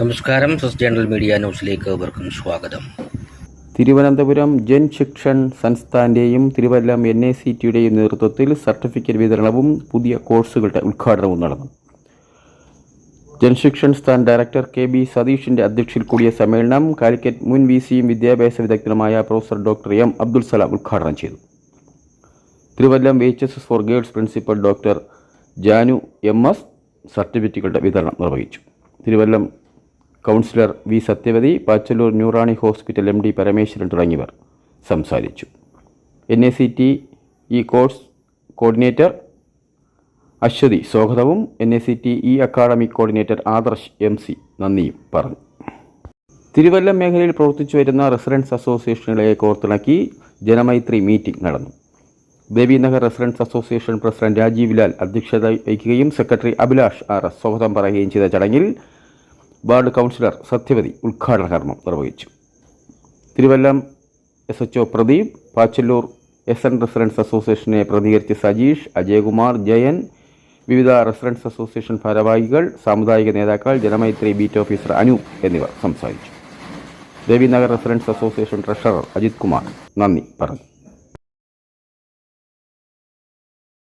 നമസ്കാരം സസ് journal media ന്യൂസിലേക്ക് ഏവർക്കും സ്വാഗതം. തിരുവനന്തപുരം ജൻ ശിക്ഷൻ സംസ്ഥാന്റെയും തിരുവല്ലം എൻ ഐ സി ടിയുടെയും നേതൃത്വത്തിൽ സർട്ടിഫിക്കറ്റ് വിതരണവും പുതിയ കോഴ്സുകളുടെ ഉദ്ഘാടനവും നടന്നു. Janshikshan Sthan director K B സതീഷിന്റെ അധ്യക്ഷയിൽ കൂടിയ സമ്മേളനം കാലിക്കറ്റ് മുൻ വി സിയും വിദ്യാഭ്യാസ വിദഗ്ധനുമായ professor doctor M Abdul Salam ഉദ്ഘാടനം ചെയ്തു. Thiruvallam H S S for girls principal doctor Janu M S സർട്ടിഫിക്കറ്റുകളുടെ വിതരണം നിർവഹിച്ചു. Thiruvallam councillor V Sathyavathi Pachalloor ന്യൂറാണി hospital M D Parameswaran തുടങ്ങിയവർ സംസാരിച്ചു. N A C T E course coordinator Aswathi സ്വാഗതവും. N A C T E academic coordinator Adarsh M C നന്ദിയും പറഞ്ഞു. തിരുവല്ലം മേഖലയിൽ പ്രവർത്തിച്ചു വരുന്ന റെസിഡൻസ് അസോസിയേഷനുകളെ കോർത്തിണക്കി ജനമൈത്രി മീറ്റിംഗ് നടന്നു. Devinagar residence association president Rajeev Lal അധ്യക്ഷത വഹിക്കുകയും സെക്രട്ടറി അഭിലാഷ് ആർ എസ് സ്വാഗതം പറയുകയും ചെയ്ത ചടങ്ങിൽ വാർഡ് കൗൺസിലർ സത്യവതി ഉദ്ഘാടന കർമ്മം നിർവഹിച്ചു. Thiruvallam S H O Pradeep Pachalloor S N residence അസോസിയേഷനെ പ്രതികരിച്ച് സജീഷ് അജയകുമാർ ജയൻ വിവിധ റെസിഡൻസ് അസോസിയേഷൻ ഭാരവാഹികൾ സാമുദായിക നേതാക്കൾ ജനമൈത്രി ബീറ്റ് ഓഫീസർ അനു എന്നിവർ സംസാരിച്ചു. Devinagar residence association treasurer Ajith Kumar നന്ദി പറഞ്ഞു.